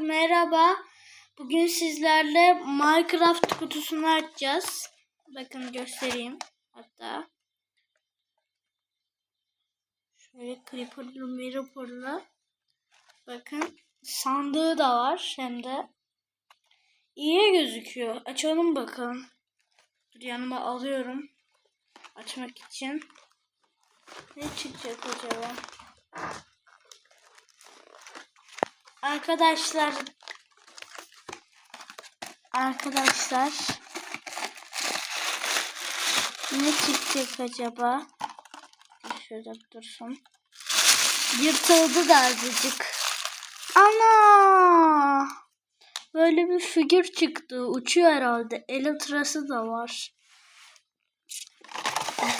merhaba. Bugün sizlerle Minecraft kutusunu açacağız. Bakın göstereyim. Hatta şöyle creeper'lı mirror'lı. Bakın sandığı da var hem de. İyi gözüküyor. Açalım bakalım. Dur yanıma alıyorum. Açmak için. Ne çıkacak acaba? Arkadaşlar Arkadaşlar ne çıkacak acaba? Şöyle dursun. Yırtıldı da azıcık. Ana! Böyle bir figür çıktı. Uçuyor herhalde. Elytrası da var.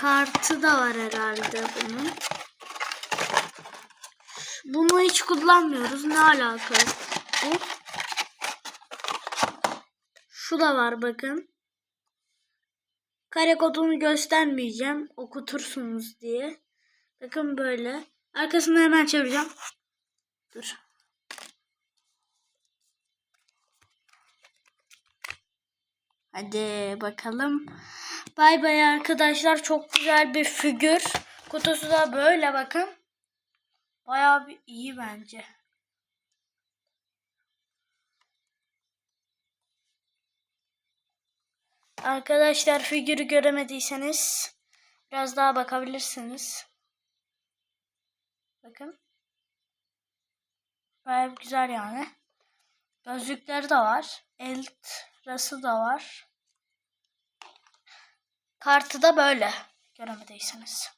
Kartı da var herhalde bunun. Bunu hiç kullanmıyoruz. Ne alaka? Bu. Şu da var bakın. Kare kodunu göstermeyeceğim. Okutursunuz diye. Bakın böyle. Arkasını hemen çevireceğim. Dur. Hadi bakalım. Bay bay arkadaşlar. Çok güzel bir figür. Kutusu da böyle bakın. Bayağı bir iyi bence. Arkadaşlar figürü göremediyseniz biraz daha bakabilirsiniz. Bakın. Bayağı güzel yani. Gözlükleri de var. Eltrası da var. Kartı da böyle. Göremediyseniz.